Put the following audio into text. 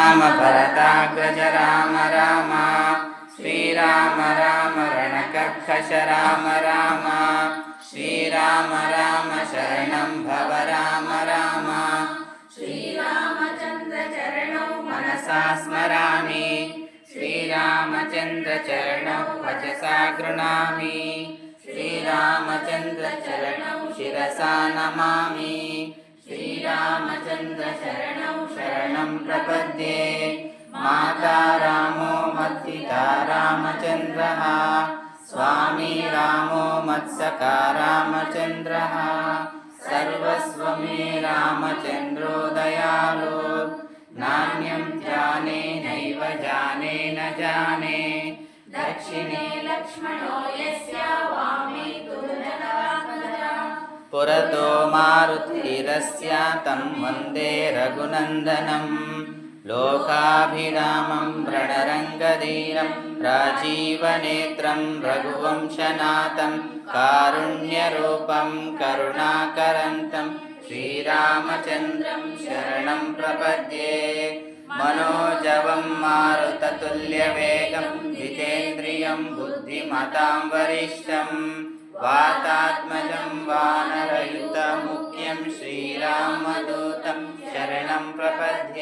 राम भरताग्रज राम राम श्रीराम राम रणकर्कश राम राम श्रीराम राम शरणं भव राम राम। श्रीरामचन्द्रचरणौ मनसा स्मरामि। श्रीरामचन्द्रचरणौ वचसा गृह्णामि श्रीरामचन्द्रचरणौ शिरसा नमामि। श्रीरामचन्द्रशरणौ माता रामो मद्दिता रामचन्द्रः स्वामी रामो मत्सका रामचन्द्रः सर्वस्वमे रामचन्द्रो दयालो नान्यं जाने नैव जाने न जाने। दक्षिणे लक्ष्मणो यस्य वामे पुरतो मारुतिरस्य तं वन्दे रघुनन्दनं लोकाभिरामं रणरङ्गधीरं राजीवनेत्रं रघुवंशनाथं कारुण्यरूपं करुणाकरन्तं श्रीरामचन्द्रं शरणं प्रपद्ये मनोजवं मारुततुल्यवेगं जितेन्द्रियं बुद्धिमतां वरिष्ठं वातात्मजं वानरयुतमुख्यं श्रीरामदूतं शरणं प्रपद्ये